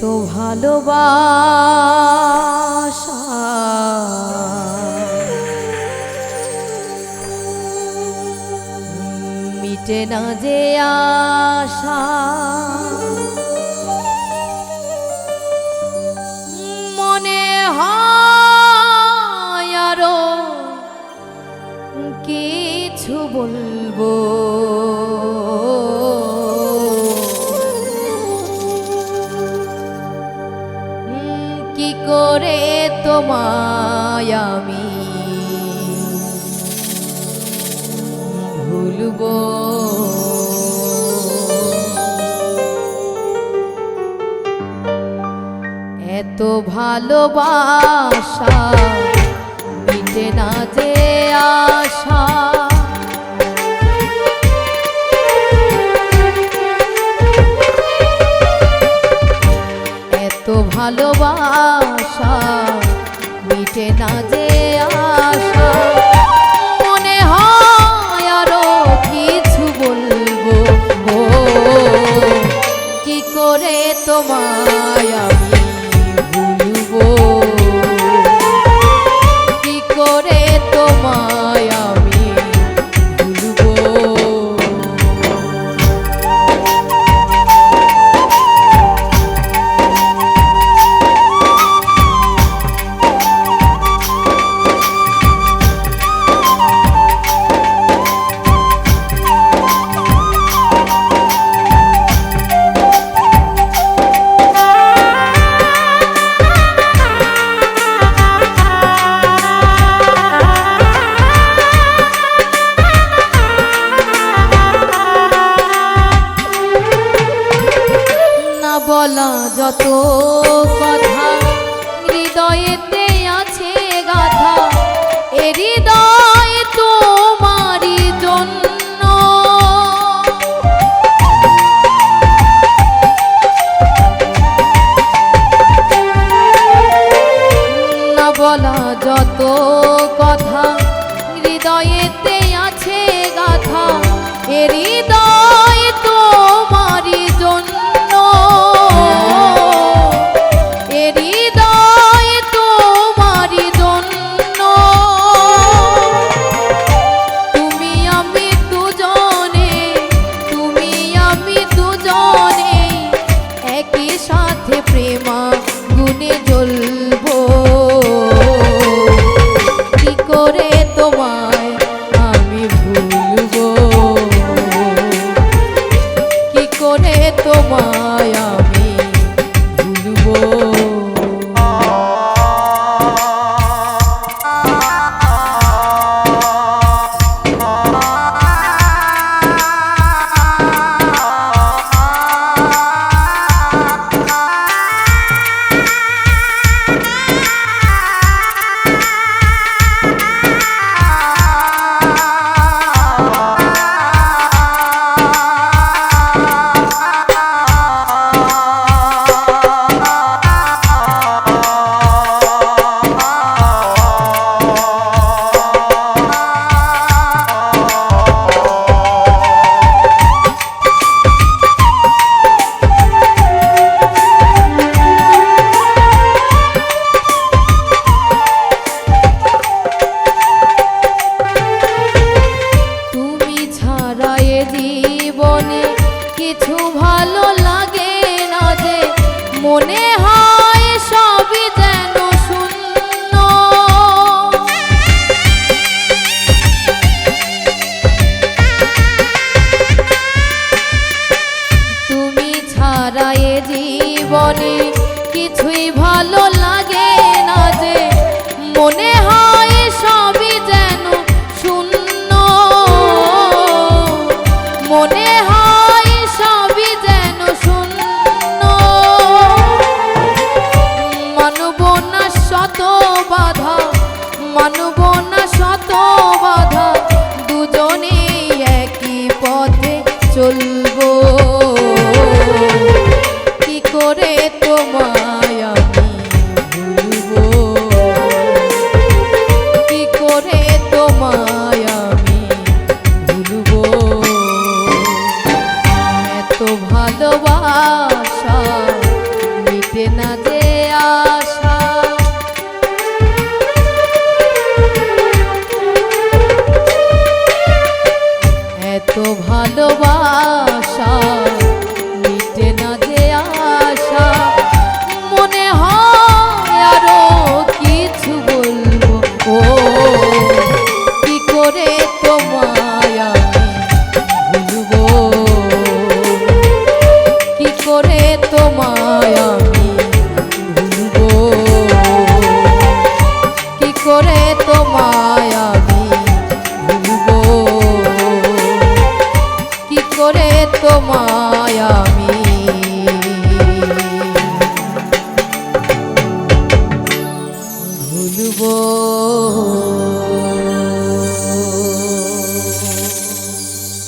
এত ভালোবাসা। মিটে না যে আশা। মনে হয় আরও কিছু বলব। কি করে তোমায় আমি? ভুলব। এত ভালোবাসা মিটে না যে আশা। এত ভালোবাসা যত কথা। হৃদয়েতে আছে গাথা। এ হৃদয় তোমারই জন্য। না বলা যত কিছুই ভালো লাগে না যে মনে হয় ভালোবাসা মিটে না এত ভালোবাসা